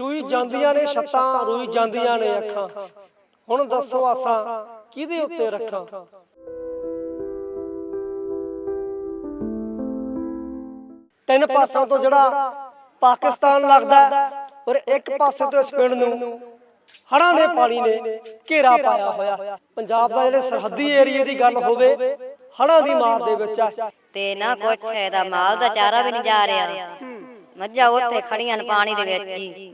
ਚੂਈ ਜਾਂਦੀਆਂ ਨੇ ਛੱਤਾਂ ਰੋਈ ਜਾਂਦੀਆਂ ਨੇ ਅੱਖਾਂ। ਹੁਣ ਦੱਸੋ ਆਸਾਂ ਕਿਹਦੇ ਉੱਤੇ ਰੱਖਾਂ? ਤਿੰਨ ਪਾਸਾਂ ਤੋਂ ਜਿਹੜਾ ਪਾਕਿਸਤਾਨ ਲੱਗਦਾ ਔਰ ਇੱਕ ਪਾਸੇ ਤੋਂ ਇਸ ਪਿੰਡ ਨੂੰ ਹੜ੍ਹਾਂ ਦੇ ਪਾਣੀ ਨੇ ਘੇਰਾ ਪਾਇਆ ਹੋਇਆ। ਪੰਜਾਬ ਦਾ ਜਿਹੜੇ ਸਰਹੱਦੀ ਏਰੀਏ ਦੀ ਗੱਲ ਹੋਵੇ ਹੜ੍ਹਾਂ ਦੀ ਮਾਰ ਦੇ ਵਿੱਚ ਹੈ ਤੇ ਨਾ ਕੁਛ ਇਹਦਾ ਮਾਲ ਦਾ ਚਾਰਾ ਵੀ ਨਹੀਂ ਜਾ ਰਿਹਾ। ਮੱਝਾਂ ਉੱਥੇ ਖੜੀਆਂ ਨੇ ਪਾਣੀ ਦੇ ਵਿੱਚ ਹੀ।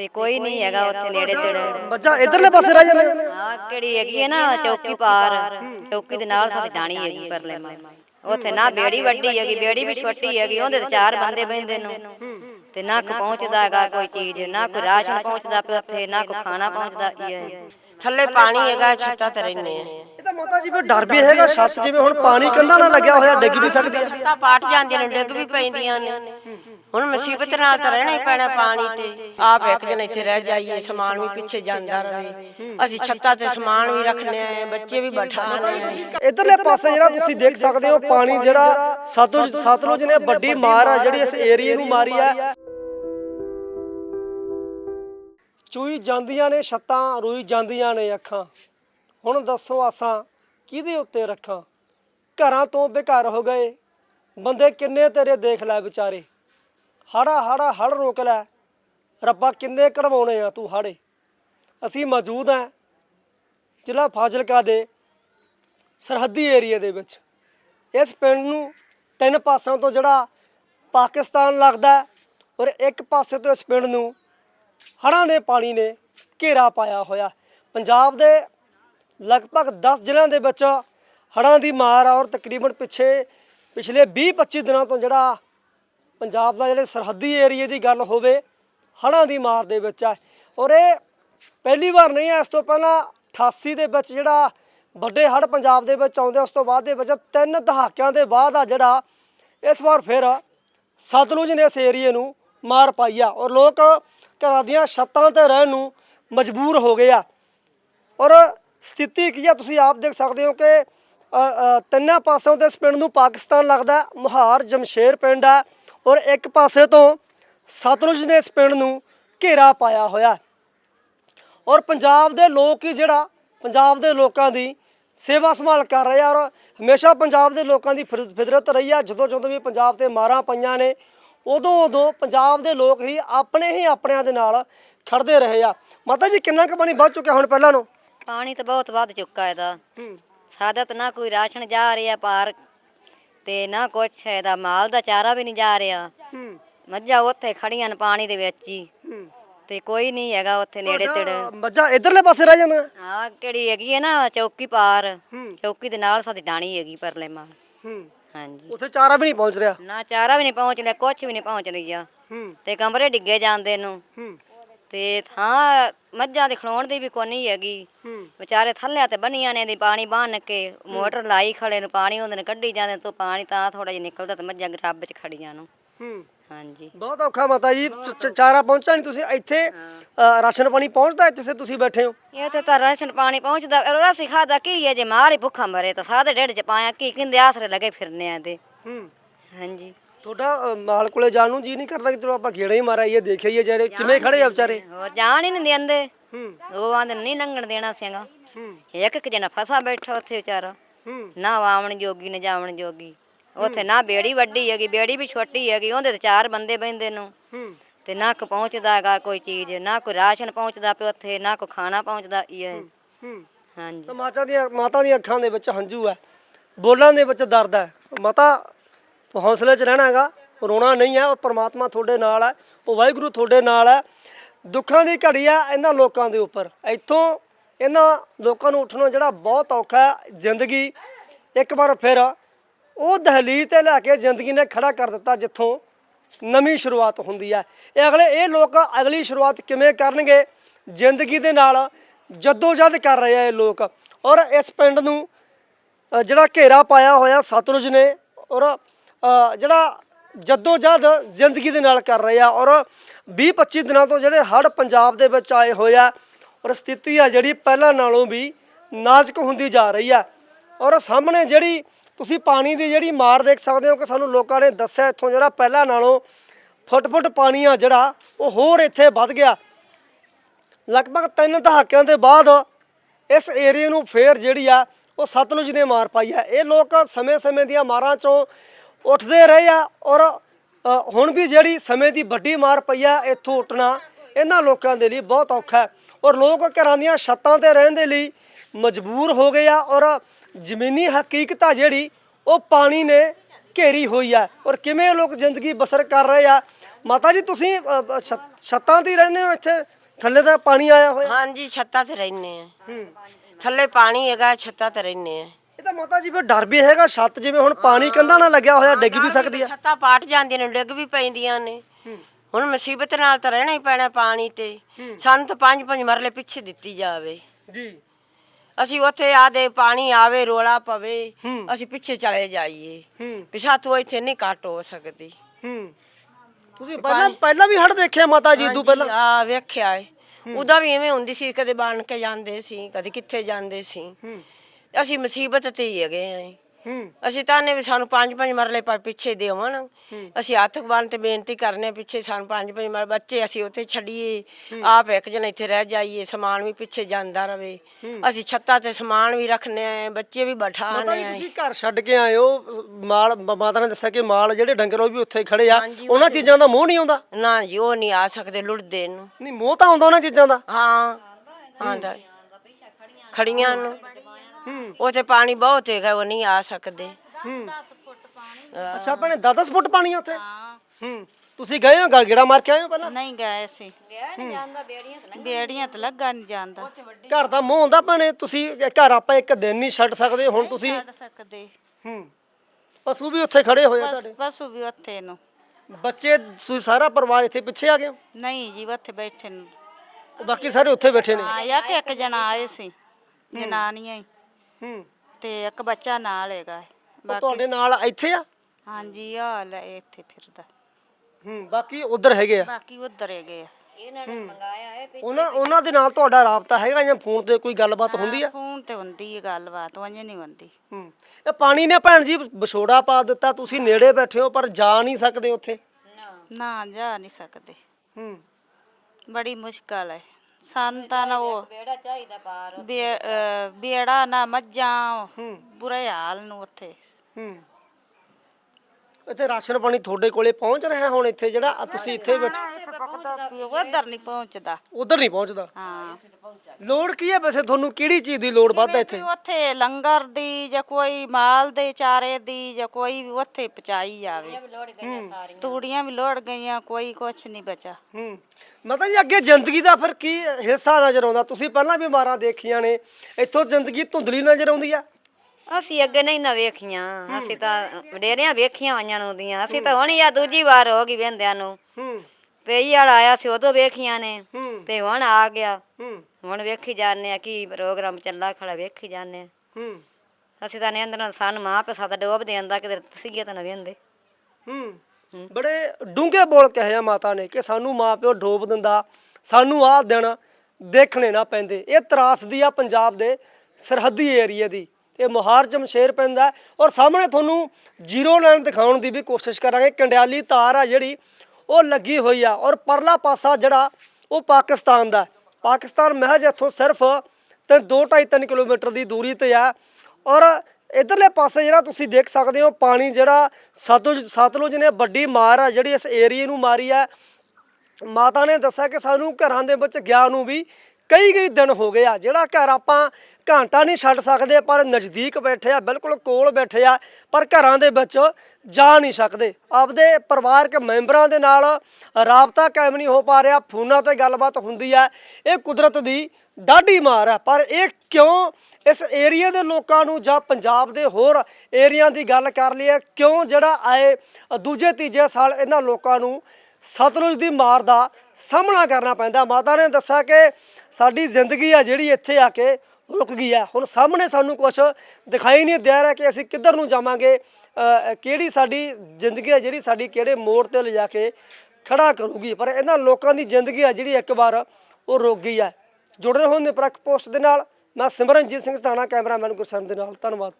ਤੇ ਕੋਈ ਨਹੀਂ ਹੈਗਾ ਉੱਥੇ ਨੇੜੇ ਤੇੜੇ। ਬੱਚਾ ਇਧਰਲੇ ਪਾਸੇ ਰਹਿ ਜਾਂਦੇ ਆ ਕਿਹੜੀ ਹੈਗੀ ਹੈ ਨਾ ਚੌਕੀ ਪਾਰ। ਚੌਕੀ ਦੇ ਨਾਲ ਸਾਡੀ ਟਾਣੀ ਹੈਗੀ ਪਰਲੇ ਮਾਂ ਉੱਥੇ ਨਾ ਬੇੜੀ ਵੱਡੀ ਹੈਗੀ ਬੇੜੀ ਵੀ ਛੋਟੀ ਹੈਗੀ ਉਹਦੇ ਤੇ ਚਾਰ ਬੰਦੇ ਬੈੰਦੇ ਨੂੰ। ਤੇ ਨਾ ਕੋ ਪਹੁੰਚਦਾ ਹੈਗਾ ਕੋਈ ਚੀਜ਼ ਨਾ ਕੋਈ ਰਾਸ਼ਨ ਪਹੁੰਚਦਾ ਪਿਆ ਉੱਥੇ ਨਾ ਕੋਈ ਖਾਣਾ ਪਹੁੰਚਦਾ ਹੀ ਹੈ। ਥੱਲੇ ਪਾਣੀ ਹੈਗਾ ਛੱਤਾਂ ਤੇ ਰਹਿੰਦੇ ਆ। ਇਹ ਤਾਂ ਮਾਤਾ ਜੀ ਫਿਰ ਡਰ ਵੀ ਹੈਗਾ ਛੱਤ ਜਿਵੇਂ ਹੁਣ ਪਾਣੀ ਕੰਧਾਂ ਨਾਲ ਲੱਗਿਆ ਹੋਇਆ ਡਿੱਗ ਵੀ ਸਕਦੀ ਹੈ ਛੱਤਾਂ ਪਾਟ ਜਾਂਦੀਆਂ ਨੇ ਡਿੱਗ ਵੀ ਪੈਂਦੀਆਂ ਨੇ। ਹੁਣ ਮੁਸੀਬਤ ਨਾਲ ਤਾਂ ਰਹਿਣਾ ਹੀ ਪੈਣਾ ਪਾਣੀ ਤੇ। ਆਪ ਇੱਕ ਦਿਨ ਇੱਥੇ ਰਹਿ ਜਾਈਏ ਸਮਾਨ ਵੀ ਪਿੱਛੇ ਜਾਂਦਾ ਰਵੇ। ਅਸੀਂ ਛੱਤਾਂ ਤੇ ਸਮਾਨ ਵੀ ਰੱਖਨੇ ਆ ਬੱਚੇ ਵੀ ਬਿਠਾਣੇ ਆ। ਇਧਰਲੇ ਪਾਸੇ ਜਿਹੜਾ ਤੁਸੀਂ ਦੇਖ ਸਕਦੇ ਹੋ ਪਾਣੀ ਜਿਹੜਾ ਸਤਲੁਜ ਸਤਲੁਜ ਨੇ ਵੱਡੀ ਮਾਰ ਆ ਜਿਹੜੀ ਇਸ ਏਰੀਏ ਨੂੰ ਮਾਰੀ ਆ। ਚੂਈ ਜਾਂਦੀਆਂ ਨੇ ਛੱਤਾਂ ਰੋਈ ਜਾਂਦੀਆਂ ਨੇ ਅੱਖਾਂ। ਹੁਣ ਦੱਸੋ ਆਸਾਂ ਕਿਹਦੇ ਉੱਤੇ ਰੱਖਾਂ? ਘਰਾਂ ਤੋਂ ਬੇਘਰ ਹੋ ਗਏ। ਬੰਦੇ ਕਿੰਨੇ ਤੇਰੇ ਦੇਖ ਲੈ ਵਿਚਾਰੇ। ਹੜਾ ਹੜਾ ਹੜ ਰੋਕ ਲੈ। ਰੱਬਾ ਕਿੰਨੇ ਕਢਵਾਉਣੇ ਆ ਤੂੰ ਹਾੜੇ। ਅਸੀਂ ਮੌਜੂਦ ਆ ਜ਼ਿਲ੍ਹਾ ਫਾਜ਼ਿਲਕਾ ਦੇ ਸਰਹੱਦੀ ਏਰੀਏ ਦੇ ਵਿੱਚ। ਇਸ ਪਿੰਡ ਨੂੰ ਤਿੰਨ ਪਾਸਿਆਂ ਤੋਂ ਜਿਹੜਾ ਪਾਕਿਸਤਾਨ ਲੱਗਦਾ ਔਰ ਇੱਕ ਪਾਸੇ ਤੋਂ ਇਸ ਪਿੰਡ ਨੂੰ ਹੜ੍ਹਾਂ ਦੇ ਪਾਣੀ ਨੇ ਘੇਰਾ ਪਾਇਆ ਹੋਇਆ। ਪੰਜਾਬ ਦੇ ਲਗਭਗ 10 ਜ਼ਿਲ੍ਹਿਆਂ ਦੇ ਵਿੱਚ ਹੜ੍ਹਾਂ ਦੀ ਮਾਰ ਆ ਔਰ ਤਕਰੀਬਨ ਪਿੱਛੇ ਪਿਛਲੇ 20-25 ਦਿਨਾਂ ਤੋਂ ਜਿਹੜਾ ਪੰਜਾਬ ਦਾ ਜਿਹੜੇ ਸਰਹੱਦੀ ਏਰੀਏ ਦੀ ਗੱਲ ਹੋਵੇ, ਹੜ੍ਹਾਂ ਦੀ ਮਾਰ ਦੇ ਵਿੱਚ ਹੈ ਔਰ ਇਹ ਪਹਿਲੀ ਵਾਰ ਨਹੀਂ ਹੈ ਇਸ ਤੋਂ ਪਹਿਲਾਂ 88 ਦੇ ਵਿੱਚ ਜਿਹੜਾ ਵੱਡੇ ਹੜ੍ਹ ਪੰਜਾਬ ਦੇ ਵਿੱਚ ਆਉਂਦੇ ਉਸ ਤੋਂ ਬਾਅਦ ਦੇ ਵਿੱਚ ਤਿੰਨ ਦਹਾਕਿਆਂ ਦੇ ਬਾਅਦ ਆ ਜਿਹੜਾ ਇਸ ਵਾਰ ਫਿਰ ਸਤਲੁਜ ਨੇ ਇਸ ਏਰੀਏ ਨੂੰ ਮਾਰ ਪਾਈ ਆ। ਔਰ ਲੋਕ ਘਰਾਂ ਦੀਆਂ ਛੱਤਾਂ ਤੇ ਰਹਿਣ ਨੂੰ ਮਜਬੂਰ ਹੋ ਗਏ ਆ। ਔਰ ਸਥਿਤੀ ਕੀ ਆ, ਤੁਸੀਂ ਆਪ ਦੇਖ ਸਕਦੇ ਹੋ ਕਿ ਤਿੰਨਾਂ ਪਾਸਿਓਂ ਤੇ ਇਸ ਪਿੰਡ ਨੂੰ ਪਾਕਿਸਤਾਨ ਲੱਗਦਾ ਮੁਹਾਰ ਜਮਸ਼ੇਰ ਪਿੰਡ ਆ। ਔਰ ਇੱਕ ਪਾਸੇ ਤੋਂ ਸਤਲੁਜ ਨੇ ਇਸ ਪਿੰਡ ਨੂੰ ਘੇਰਾ ਪਾਇਆ ਹੋਇਆ। ਔਰ ਪੰਜਾਬ ਦੇ ਲੋਕ ਹੀ ਜਿਹੜਾ ਪੰਜਾਬ ਦੇ ਲੋਕਾਂ ਦੀ ਸੇਵਾ ਸੰਭਾਲ ਕਰ ਰਹੇ ਆ ਔਰ ਹਮੇਸ਼ਾ ਪੰਜਾਬ ਦੇ ਲੋਕਾਂ ਦੀ ਫਿਤਰਤ ਰਹੀ ਆ। ਜਦੋਂ ਜਦੋਂ ਵੀ ਪੰਜਾਬ ਤੇ ਮਾਰਾਂ ਪਈਆਂ ਨੇ ਉਦੋਂ ਉਦੋਂ ਪੰਜਾਬ ਦੇ ਲੋਕ ਹੀ ਆਪਣੇ ਹੀ ਆਪਣਿਆਂ ਦੇ ਨਾਲ ਖੜਦੇ ਰਹੇ ਆ। ਮਾਤਾ ਜੀ ਕਿੰਨਾ ਕੁ ਪਾਣੀ ਵੱਧ ਚੁੱਕਿਆ ਹੁਣ ਪਹਿਲਾਂ ਨੂੰ? ਪਾਣੀ ਤਾਂ ਬਹੁਤ ਵੱਧ ਚੁੱਕਾ ਇਹਦਾ। ਸਾਡਾ ਤਾਂ ਨਾ ਕੋਈ ਰਾਸ਼ਨ ਜਾ ਰਿਹਾ ਪਾਰ ਤੇ ਨਾ ਕੁਛ ਇਹਦਾ ਮਾਲ ਦਾ ਚਾਰਾ ਵੀ ਨਹੀਂ ਜਾ ਰਿਹਾ। ਮੱਝਾਂ ਉੱਥੇ ਖੜੀਆਂ ਨੇ ਪਾਣੀ ਦੇ ਵਿੱਚ ਹੀ। ਤੇ ਕੋਈ ਨਹੀਂ ਹੈਗਾ ਉੱਥੇ ਨੇੜੇ ਤੇੜੇ। ਮੱਝਾਂ ਇਧਰਲੇ ਪਾਸੇ ਰਹਿ ਜਾਂਦੀਆਂ? ਆ ਕਿਹੜੀ ਹੈਗੀ ਹੈ ਨਾ ਚੌਕੀ ਪਾਰ। ਚੌਕੀ ਦੇ ਨਾਲ ਸਾਡੀ ਟਾਣੀ ਹੈਗੀ ਪਰਲੇ ਮਾਂ। ਹਾਂਜੀ। ਉੱਥੇ ਚਾਰਾ ਵੀ ਨਹੀਂ ਪਹੁੰਚ ਰਿਹਾ? ਨਾ ਚਾਰਾ ਵੀ ਨਹੀਂ ਪਹੁੰਚ ਰਿਹਾ ਕੁਛ ਵੀ ਨਹੀਂ ਪਹੁੰਚ ਰਿਹਾ ਤੇ ਕਮਰੇ ਡਿੱਗੇ ਜਾਂਦੇ ਨੂੰ। ਤੇ ਥਾਂ ਮੱਝਾਂ ਦੇ ਖਲੋਣ ਦੀ ਵੀ ਕੋਈ ਨਹੀਂ ਹੈਗੀ। ਵਿਚਾਰੇ ਥੱਲਿਆਂ ਤੇ ਬੰਨੀਆਂ ਨੇ ਦੀ ਪਾਣੀ ਬੰਨ ਕੇ ਮੋਟਰ ਲਾਈ ਖੜੇ ਨੂੰ ਪਾਣੀ ਉਹਦੇ ਨੇ ਕੱਢੀ ਜਾਂਦੇ ਤੋਂ ਪਾਣੀ ਤਾਂ ਥੋੜਾ ਜਿਹਾ ਨਿਕਲਦਾ ਤੇ ਮੱਝਾਂ ਰੱਬ ਚ ਖੜੀਆਂ ਨੂੰ। ਹਾਂਜੀ। ਬਹੁਤ ਔਖਾ ਮਾਤਾ ਜੀ ਚਾਰਾ ਪਹੁੰਚਾ ਨਹੀਂ ਤੁਸੀਂ ਇੱਥੇ ਰਾਸ਼ਨ ਪਾਣੀ ਪਹੁੰਚਦਾ ਇੱਥੇ ਸੇ ਤੁਸੀਂ ਬੈਠੇ ਹੋ? ਇਹ ਤੇ ਰਾਸ਼ਨ ਪਾਣੀ ਪਹੁੰਚਦਾ ਰੋੜਾ ਸਿਖਾਦਾ ਕੀ ਹੈ ਜੇ ਮਾਰ ਭੁੱਖਾ ਮਰੇ ਤਾਂ ਸਾਦੇ ਢਿੱਡ ਚ ਪਾਇਆ ਕੀ ਕਿੰਦੇ ਆਸਰੇ ਲੱਗੇ ਫਿਰਨੇ ਆ ਤੇ ਹਾਂਜੀ। ਤੁਹਾਡਾ ਅ, ਮਾਲ ਕੋਲੇ ਜਾਣ ਨੂੰ ਜੀ ਨਹੀਂ ਕਰਦਾ ਕਿ ਚਲੋ ਆਪਾਂ ਗੇੜਾ ਹੀ ਮਾਰ ਆਈਏ ਦੇਖ ਆਈਏ ਜਿਹੜੇ ਕਿਵੇਂ ਖੜੇ ਆ ਵਿਚਾਰੇ? ਹੋਰ ਜਾਣ ਹੀ ਨਹੀਂ ਦਿੰਦੇ। ਉਹ ਆਂਦੇ ਨਹੀਂ ਲੰਘਣ ਦੇਣਾ ਸੀਗਾ। ਇੱਕ ਇੱਕ ਜਣਾ ਫਸਾ ਬੈਠਾ ਉੱਥੇ ਵਿਚਾਰਾ। ਨਾ ਆਵਣ ਜੋਗੀ ਨਾ ਜਾਵਣ ਜੋਗੀ। ਉੱਥੇ ਨਾ ਬੇੜੀ ਵੱਡੀ ਹੈਗੀ ਬੇੜੀ ਵੀ ਛੋਟੀ ਹੈਗੀ ਉਹਦੇ ਤੇ ਚਾਰ ਬੰਦੇ ਬੈੰਦੇ ਨੂੰ। ਤੇ ਨਾ ਕੋ ਪਹੁੰਚਦਾ ਹੈਗਾ ਕੋਈ ਚੀਜ਼ ਨਾ ਕੋਈ ਰਾਸ਼ਨ ਪਹੁੰਚਦਾ ਪਿਆ ਉੱਥੇ ਨਾ ਕੋਈ ਖਾਣਾ ਪਹੁੰਚਦਾ ਹੀ ਹੈ। ਹਾਂਜੀ। ਤਾਂ ਮਾਤਾ ਦੀਆਂ ਮਾਤਾ ਦੀਆਂ ਅੱਖਾਂ ਦੇ ਵਿੱਚ ਹੰਝੂ ਹੈ ਬੋਲਾਂ ਦੇ ਵਿੱਚ ਦਰਦ ਹੈ। ਮਾਤਾ ਤੂੰ ਹੌਸਲੇ 'ਚ ਰਹਿਣਾ ਹੈਗਾ ਰੋਣਾ ਨਹੀਂ ਹੈ, ਉਹ ਪ੍ਰਮਾਤਮਾ ਤੁਹਾਡੇ ਨਾਲ ਹੈ, ਉਹ ਵਾਹਿਗੁਰੂ ਤੁਹਾਡੇ ਨਾਲ ਹੈ। ਦੁੱਖਾਂ ਦੀ ਘੜੀ ਆ ਇਹਨਾਂ ਲੋਕਾਂ ਦੇ ਉੱਪਰ। ਇੱਥੋਂ ਇਹਨਾਂ ਲੋਕਾਂ ਨੂੰ ਉੱਠਣਾ ਜਿਹੜਾ ਬਹੁਤ ਔਖਾ ਹੈ, ਜ਼ਿੰਦਗੀ। ਇੱਕ ਵਾਰ ਫਿਰ ਉਹ ਦਹਲੀਜ਼ ਤੇ ਲੈ ਕੇ ਜ਼ਿੰਦਗੀ ਨੇ ਖੜਾ ਕਰ ਦਿੱਤਾ, ਜਿੱਥੋਂ ਨਵੀਂ ਸ਼ੁਰੂਆਤ ਹੁੰਦੀ ਹੈ। ਇਹ ਅਗਲੇ, ਇਹ ਲੋਕ ਅਗਲੀ ਸ਼ੁਰੂਆਤ ਕਿਵੇਂ ਕਰਨਗੇ? ਜ਼ਿੰਦਗੀ ਦੇ ਨਾਲ ਜਦੋਜਦ ਕਰ ਰਹੇ ਆ ਇਹ ਲੋਕ। ਔਰ ਇਸ ਪਿੰਡ ਨੂੰ ਜਿਹੜਾ ਘੇਰਾ ਪਾਇਆ ਹੋਇਆ ਸਤਲੁਜ ਨੇ, ਔਰ ਜਿਹੜਾ ਜੱਦੋ ਜਦੋਜਦ ਜ਼ਿੰਦਗੀ ਦੇ ਨਾਲ ਕਰ ਰਹੇ ਆ ਔਰ 20 25 ਦਿਨਾਂ ਤੋਂ ਜਿਹੜੇ ਹੜ੍ਹ ਪੰਜਾਬ ਦੇ ਵਿੱਚ ਆਏ ਹੋਏ ਆ, ਔਰ ਸਥਿਤੀ ਆ ਜਿਹੜੀ ਪਹਿਲਾਂ ਨਾਲੋਂ ਵੀ ਨਾਜ਼ੁਕ ਹੁੰਦੀ ਜਾ ਰਹੀ ਆ। ਔਰ ਸਾਹਮਣੇ ਜਿਹੜੀ ਤੁਸੀਂ ਪਾਣੀ ਦੀ ਜਿਹੜੀ ਮਾਰ ਦੇਖ ਸਕਦੇ ਹੋ ਕਿ ਸਾਨੂੰ ਲੋਕਾਂ ਨੇ ਦੱਸਿਆ ਇੱਥੋਂ ਜਿਹੜਾ ਪਹਿਲਾਂ ਨਾਲੋਂ ਫੁੱਟ-ਫੁੱਟ ਪਾਣੀ ਆ ਜਿਹੜਾ, ਉਹ ਹੋਰ ਇੱਥੇ ਵੱਧ ਗਿਆ। ਲਗਭਗ ਤਿੰਨ ਦਹਾਕਿਆਂ ਦੇ ਬਾਅਦ ਇਸ ਏਰੀਏ ਨੂੰ ਫੇਰ ਜਿਹੜੀ ਆ, ਉਹ ਸਤਲੁਜ ਨੇ ਮਾਰ ਪਾਈ ਹੈ ਇਹ ਲੋਕ ਸਮੇਂ-ਸਮੇਂ ਦੀਆਂ ਮਾਰਾਂ ਚੋਂ ਉੱਠਦੇ ਰਹੇ ਆ ਔਰ ਹੁਣ ਵੀ ਜਿਹੜੀ ਸਮੇਂ ਦੀ ਵੱਡੀ ਮਾਰ ਪਈ ਆ ਇੱਥੋਂ ਉੱਠਣਾ ਇਹਨਾਂ ਲੋਕਾਂ ਦੇ ਲਈ ਬਹੁਤ ਔਖਾ ਹੈ। ਔਰ ਲੋਕ ਘਰਾਂ ਦੀਆਂ ਛੱਤਾਂ ਤੇ ਰਹਿਣ ਦੇ ਲਈ ਮਜਬੂਰ ਹੋ ਗਏ ਆ ਔਰ ਜ਼ਮੀਨੀ ਹਕੀਕਤ ਆ ਜਿਹੜੀ ਉਹ ਪਾਣੀ ਨੇ ਘੇਰੀ ਹੋਈ ਆ। ਔਰ ਕਿਵੇਂ ਲੋਕ ਜ਼ਿੰਦਗੀ ਬਸਰ ਕਰ ਰਹੇ ਆ। ਮਾਤਾ ਜੀ ਤੁਸੀਂ ਅ, ਛੱਤਾਂ ਤੇ ਹੀ ਰਹਿੰਦੇ ਹੋ ਇੱਥੇ? ਥੱਲੇ ਤਾਂ ਪਾਣੀ ਆਇਆ ਹੋਇਆ। ਹਾਂਜੀ ਛੱਤਾਂ ਤੇ ਰਹਿੰਦੇ ਆ। ਥੱਲੇ ਪਾਣੀ ਹੈਗਾ ਛੱਤਾਂ ਤੇ ਰਹਿੰਦੇ ਆ। ਤਾਂ ਮਾਤਾ ਜੀ ਫਿਰ ਡਰ ਵੀ ਹੈਗਾ। ਛੱਤ ਜਿਵੇਂ ਹੁਣ ਪਾਣੀ ਕੰਧਾਂ ਨਾਲ ਲੱਗਿਆ ਹੋਇਆ ਡਿੱਗ ਵੀ ਸਕਦੀ ਆ। ਛੱਤਾਂ ਪਾਟ ਜਾਂਦੀਆਂ ਨੇ ਡਿੱਗ ਵੀ ਪੈਂਦੀਆਂ ਨੇ। ਹੁਣ ਮੁਸੀਬਤ ਨਾਲ ਤਾਂ ਰਹਿਣਾ ਹੀ ਪੈਣਾ ਪਾਣੀ ਤੇ। ਸਾਨੂੰ ਤਾਂ ਪੰਜ ਪੰਜ ਮਰਲੇ ਪਿੱਛੇ ਦਿੱਤੀ ਜਾਵੇ। ਜੀ। ਅਸੀਂ ਉੱਥੇ ਆਦੇ ਪਾਣੀ ਆਵੇ ਰੋਲਾ ਪਵੇ ਅਸੀਂ ਪਿੱਛੇ ਚਲੇ ਜਾਈਏ। ਪਿਛਾ ਤੋਂ ਇੱਥੇ ਨਹੀਂ ਕੱਟ ਹੋ ਸਕਦੀ। ਤੁਸੀਂ ਪਹਿਲਾਂ ਪਹਿਲਾਂ ਵੀ ਹੜ ਦੇਖਿਆ ਮਾਤਾ ਜੀ ਇਦੋਂ ਪਹਿਲਾਂ? ਆ ਵੇਖਿਆ ਏ। ਉਹਦਾ ਵੀ ਐਵੇਂ ਹੁੰਦੀ ਸੀ ਕਦੇ ਬਣ ਕੇ ਜਾਂਦੇ ਸੀ ਕਦੇ ਕਿੱਥੇ ਜਾਂਦੇ ਸੀ। ਅਸੀਂ ਮੁਸੀਬਤ ਤੇ ਹੀ ਹੈਗੇ ਆਂ ਹੂੰ। ਅਸੀਂ ਤਾਂ ਨੇ ਵੀ ਸਾਨੂੰ ਪੰਜ ਪੰਜ ਮਰਲੇ ਪਰ ਪਿੱਛੇ ਦੇਵਣ। ਅਸੀਂ ਹੱਥ ਬੰਨ ਤੇ ਬੇਨਤੀ ਕਰਨੇ ਆ ਪਿੱਛੇ ਸਾਨੂੰ ਪੰਜ ਪੰਜ ਮਰ ਬੱਚੇ ਅਸੀਂ ਉੱਥੇ ਛੱਡੀਏ। ਆਪ ਇੱਕ ਜਣ ਇੱਥੇ ਰਹਿ ਜਾਈਏ ਸਮਾਨ ਵੀ ਪਿੱਛੇ ਜਾਂਦਾ ਰਵੇ। ਅਸੀਂ ਛੱਤਾਂ ਤੇ ਸਮਾਨ ਵੀ ਰੱਖਨੇ ਆ ਬੱਚੇ ਵੀ ਮਾਤਾ ਬਿਠਾਣੇ ਜੀ ਆ ਤੁਸੀਂ ਘਰ ਛੱਡ ਕੇ ਆਏ ਹੋ ਮਾਲ ਮ- ਮਾਤਾ ਨੇ ਦੱਸਿਆ ਕਿ ਮਾਲ ਜਿਹੜੇ ਡੰਗਰ ਉਹ ਵੀ ਉੱਥੇ ਖੜੇ ਆ। ਹਾਂਜੀ, ਉਹਨਾਂ ਚੀਜ਼ਾਂ ਦਾ ਮੋਹ ਨਹੀਂ ਆਉਂਦਾ? ਨਾ ਜੀ ਉਹ ਨਹੀਂ ਆ ਸਕਦੇ ਲੁੱਟਦੇ ਨੂੰ ਨਹੀਂ ਮੋਹ ਤਾਂ ਆਉਂਦਾ ਉਹਨਾਂ ਚੀਜ਼ਾਂ ਦਾ? ਹਾਂ। ਆਂਦਾ ਖੜੀਆਂ ਨੂੰ। ਉੱਥੇ ਪਾਣੀ ਬਹੁਤ ਹੈਗਾ ਉਹ ਨਹੀਂ ਆ ਸਕਦੇ। ਅੱਛਾ ਭੈਣੇ 10 ਫੁੱਟ ਪਾਣੀ ਆ ਉੱਥੇ? ਹੂੰ। ਤੁਸੀਂ ਗਏ ਹੋ ਗ- ਗੇੜਾ ਮਾਰ ਕੇ ਆਏ ਹੋ ਪਹਿਲਾਂ? ਨਹੀਂ ਗਏ ਸੀ ਬੇੜੀਆਂ ਤੇ ਲੱਗਾ ਨਹੀਂ ਜਾਂਦਾ। ਘਰ ਦਾ ਮੋਹ ਹੁੰਦਾ ਭੈਣੇ ਤੁਸੀਂ ਘਰ ਆਪਾਂ ਇੱਕ ਦਿਨ ਨਹੀਂ ਛੱਡ ਸਕਦੇ ਹੁਣ ਤੁਸੀਂ ਛੱਡ ਸਕਦੇ। ਹੂੰ। ਪਸ਼ੂ ਵੀ ਉੱਥੇ ਖੜੇ ਹੋਏ ਆ ਬਸ ਤੁਹਾਡੇ? ਪਸ਼ੂ ਵੀ ਉੱਥੇ ਨੂੰ। ਬੱਚੇ ਤੁਸੀਂ ਸਾਰਾ ਪਰਿਵਾਰ ਇੱਥੇ ਪਿੱਛੇ ਆ ਗਏ ਹੋ? ਨਹੀਂ ਜੀ ਉੱਥੇ ਬੈਠੇ ਨੂੰ। ਬਾਕੀ ਸਾਰੇ ਉੱਥੇ ਬੈਠੇ ਨੇ? ਹਾਂ ਇੱਕ ਇੱਕ ਜਣਾ ਆਏ ਸੀ ਜਨਾਨੀਆਂ ਹੀ। ਹੂੰ। ਤੇ ਇੱਕ ਬੱਚਾ ਨਾਲ ਹੈਗਾ ਹੈ। ਉਹ ਬਾਕੀ ਤੁਹਾਡੇ ਨਾਲ ਇੱਥੇ ਆ? ਹਾਂਜੀ ਆ ਲੈ ਇੱਥੇ ਫਿਰਦਾ। ਹੂੰ ਬਾਕੀ ਉਧਰ ਹੈਗੇ ਆ? ਬਾਕੀ ਉਧਰ ਹੈਗੇ ਆ। ਇਹਨਾਂ ਨੇ ਮੰਗਾਇਆ ਹੈ ਉਹਨਾਂ ਉਹਨਾਂ ਦੇ ਨਾਲ ਤੁਹਾਡਾ ਰਾਬਤਾ ਹੈਗਾ ਜਾਂ ਫੋਨ ਤੇ ਕੋਈ ਗੱਲਬਾਤ ਹੁੰਦੀ ਆ? ਫੋਨ ਤੇ ਹੁੰਦੀ ਹੈ ਗੱਲਬਾਤ ਉਂਝ ਨਹੀਂ ਹੁੰਦੀ। ਹੂੰ। ਇਹ ਪਾਣੀ ਨੇ ਭੈਣ ਜੀ ਵਿਛੋੜਾ ਪਾ ਦਿੱਤਾ ਤੁਸੀਂ ਨੇੜੇ ਬੈਠੇ ਹੋ ਪਰ ਜਾ ਨਹੀਂ ਸਕਦੇ ਉੱਥੇ? ਨਾ ਜਾ ਨਹੀਂ ਸਕਦੇ। ਹੂੰ। ਬੜੀ ਮੁਸ਼ਕਲ ਹੈ। ਸਾਨੂੰ ਤਾਂ ਨਾ ਉਹ ਬੇੜਾ ਚਾਹੀਦਾ ਪਾਰ ਬੇ- ਅਹ ਬੇੜਾ ਨਾ ਮੱਝਾਂ ਬੁਰੇ ਹਾਲ ਨੂੰ ਉੱਥੇ। ਹੂੰ। ਇੱਥੇ ਰਾਸ਼ਨ ਪਾਣੀ ਤੁਹਾਡੇ ਕੋਲੇ ਪਹੁੰਚ ਰਿਹਾ ਹੁਣ ਇੱਥੇ ਜਿਹੜਾ ਤੁਸੀਂ ਇੱਥੇ ਬੈਠੇ ਉਧਰ ਨਹੀਂ ਪਹੁੰਚਦਾ। ਉਧਰ ਨਹੀਂ ਪਹੁੰਚਦਾ? ਹਾਂ। ਲੋੜ ਕੀ ਹੈ? ਵੈਸੇ ਤੁਹਾਨੂੰ ਕਿਹੜੀ ਚੀਜ਼ ਦੀ ਲੋੜ ਵੱਧ ਹੈ ਇੱਥੇ? ਵੀ ਉੱਥੇ ਲੰਗਰ ਦੀ ਜਾਂ ਕੋਈ ਮਾਲ ਦੇ ਚਾਰੇ ਦੀ ਜਾਂ ਕੋਈ ਵੀ ਉੱਥੇ ਪਚਾਈ ਜਾਵੇ। ਲੋੜ ਗਈਆਂ ਸਾਰੀਆਂ। ਤੂੜੀਆਂ ਵੀ ਲੋੜ ਗਈਆਂ ਕੋਈ ਕੁਛ ਨਹੀਂ ਬਚਾ ਹੂੰ। ਮਤਲਬ ਜੀ ਅੱਗੇ ਜ਼ਿੰਦਗੀ ਦਾ ਫਿਰ ਕੀ ਹਿੱਸਾ ਨਜ਼ਰ ਆਉਂਦਾ? ਤੁਸੀਂ ਪਹਿਲਾਂ ਵੀ ਮਾਰਾਂ ਦੇਖੀਆਂ ਨੇ। ਇੱਥੋਂ ਜ਼ਿੰਦਗੀ ਧੁੰਦਲੀ ਨਜ਼ਰ ਆਉਂਦੀ ਆ? ਅਸੀਂ ਅੱਗੇ ਨਹੀਂ ਨਾ ਵੇਖੀਆਂ। ਅਸੀਂ ਤਾਂ ਵਡੇਰਿਆਂ ਵੇਖੀਆਂ ਹੋਈਆਂ ਨੂੰ ਦੀਆਂ ਅਸੀਂ ਤਾਂ ਹੁਣ ਆ ਦੂਜੀ ਵਾਰ ਹੋ ਗਈ ਵੇਂਦਿਆਂ ਨੂੰ। ਹੂੰ। ਪਈ ਵਾਲਾ ਆਇਆ ਸੀ ਉਦੋਂ ਵੇਖੀਆਂ ਨੇ। ਤੇ ਹੁਣ ਆ ਗਿਆ। ਹੂੰ। ਹੁਣ ਵੇਖੀ ਜਾਂਦੇ ਆ ਕੀ ਪ੍ਰੋਗਰਾਮ ਚੱਲਾ ਖੜਾ ਵੇਖੀ ਜਾਂਦੇ ਆ। ਹੂੰ। ਅਸੀਂ ਤਾਂ ਅੰਦਰ ਸਾਨੂੰ ਮਾਂ ਪਿਓ ਸਾਡਾ ਡੋਬ ਦੇ ਆਂਦਾ ਕਿਤੇ ਸੀਗੇ ਤਾਂ ਨਾ ਵੇਂਦੇ। ਹੂੰ। ਬੜੇ ਡੂੰਘੇ ਬੋਲ ਕਹੇ ਆ ਮਾਤਾ ਨੇ ਕਿ ਸਾਨੂੰ ਮਾਪਿਓ ਡੋਬ ਦਿੰਦਾ ਸਾਨੂੰ ਆਹ ਦਿਨ ਦੇਖਣੇ ਨਾ ਪੈਂਦੇ। ਇਹ ਤਰਾਸਦੀ ਆ ਪੰਜਾਬ ਦੇ ਸਰਹੱਦੀ ਏਰੀਏ ਦੀ। ਇਹ ਮੁਹਾਰ ਜਮਸ਼ੇਰ ਪੈਂਦਾ ਔਰ ਸਾਹਮਣੇ ਤੁਹਾਨੂੰ ਜ਼ੀਰੋ ਲਾਈਨ ਦਿਖਾਉਣ ਦੀ ਵੀ ਕੋਸ਼ਿਸ਼ ਕਰਾਂਗੇ। ਕੰਡਿਆਲੀ ਤਾਰ ਆ ਜਿਹੜੀ ਉਹ ਲੱਗੀ ਹੋਈ ਆ ਔਰ ਪਰਲਾ ਪਾਸਾ ਜਿਹੜਾ ਉਹ ਪਾਕਿਸਤਾਨ ਦਾ। ਪਾਕਿਸਤਾਨ ਮਹਿਜ ਇੱਥੋਂ ਸਿਰਫ ਤੇ 2.5 3 ਕਿਲੋਮੀਟਰ ਦੀ ਦੂਰੀ ਤੇ ਆ। ਔਰ ਇਧਰਲੇ ਪਾਸੇ ਜਿਹੜਾ ਤੁਸੀਂ ਦੇਖ ਸਕਦੇ ਹੋ, ਪਾਣੀ ਜਿਹੜਾ ਸਤਲੁਜ ਸਤਲੁਜ ਨੇ ਵੱਡੀ ਮਾਰ ਆ, ਜਿਹੜੀ ਇਸ ਏਰੀਏ ਨੂੰ ਮਾਰੀ ਆ। ਮਾਤਾ ਨੇ ਦੱਸਿਆ ਕਿ ਸਾਨੂੰ ਘਰਾਂ ਦੇ ਵਿੱਚ ਗਿਆ ਨੂੰ ਵੀ ਕਈ ਕਈ ਦਿਨ ਹੋ ਗਏ ਆ, ਜਿਹੜਾ ਘਰ ਆਪਾਂ ਘੰਟਾ ਨਹੀਂ ਛੱਡ ਸਕਦੇ, ਪਰ ਨਜ਼ਦੀਕ ਬੈਠੇ ਆ, ਬਿਲਕੁਲ ਕੋਲ ਬੈਠੇ ਆ, ਪਰ ਘਰਾਂ ਦੇ ਵਿੱਚ ਜਾ ਨਹੀਂ ਸਕਦੇ। ਆਪਦੇ ਪਰਿਵਾਰਕ ਮੈਂਬਰਾਂ ਦੇ ਨਾਲ ਰਾਬਤਾ ਕਾਇਮ ਨਹੀਂ ਹੋ ਪਾ ਰਿਹਾ, ਫੋਨਾਂ ਤੇ ਗੱਲਬਾਤ ਹੁੰਦੀ ਆ, ਇਹ ਕੁਦਰਤ ਦੀ ਡਾਢੀ ਮਾਰ ਹੈ ਪਰ ਇਹ ਕਿਉਂ ਇਸ ਏਰੀਆ ਦੇ ਲੋਕਾਂ ਨੂੰ ਜਾਂ ਪੰਜਾਬ ਦੇ ਹੋਰ ਏਰੀਆ ਦੀ ਗੱਲ ਕਰ ਲਈਏ, ਕਿਉਂ ਜਿਹੜਾ ਆਏ ਦੂਜੇ ਤੀਜੇ ਸਾਲ ਇਹਨਾਂ ਲੋਕਾਂ ਨੂੰ ਸਤਲੁਜ ਦੀ ਮਾਰ ਦਾ ਸਾਹਮਣਾ ਕਰਨਾ ਪੈਂਦਾ। ਮਾਤਾ ਨੇ ਦੱਸਿਆ ਕਿ ਸਾਡੀ ਜ਼ਿੰਦਗੀ ਆ ਜਿਹੜੀ ਇੱਥੇ ਆ ਕੇ ਰੁਕ ਗਈ ਹੈ ਹੁਣ ਸਾਹਮਣੇ ਸਾਨੂੰ ਕੁਝ ਦਿਖਾਈ ਨਹੀਂ ਦੇ ਰਿਹਾ ਕਿ ਅਸੀਂ ਕਿੱਧਰ ਨੂੰ ਜਾਵਾਂਗੇ। ਕਿਹੜੀ ਸਾਡੀ ਜ਼ਿੰਦਗੀ ਆ ਜਿਹੜੀ ਸਾਡੀ ਕਿਹੜੇ ਮੋੜ ਤੇ ਲਿਜਾ ਕੇ ਖੜਾ ਕਰੂਗੀ। ਪਰ ਇਹਨਾਂ ਲੋਕਾਂ ਦੀ ਜ਼ਿੰਦਗੀ ਆ ਜਿਹੜੀ ਇੱਕ ਵਾਰ ਉਹ ਰੁਕ ਗਈ ਹੈ ਜੁੜੇ ਹੋਏ ਨੇ ਪ੍ਰਖ ਪੋਸਟ ਦੇ ਨਾਲ ਮੈਂ ਸਿਮਰਨਜੀਤ ਸਿੰਘ ਸਥਾਣਾ ਕੈਮਰਾਮੈਨ ਗੁਰਸਨ ਦੇ ਨਾਲ। ਧੰਨਵਾਦ।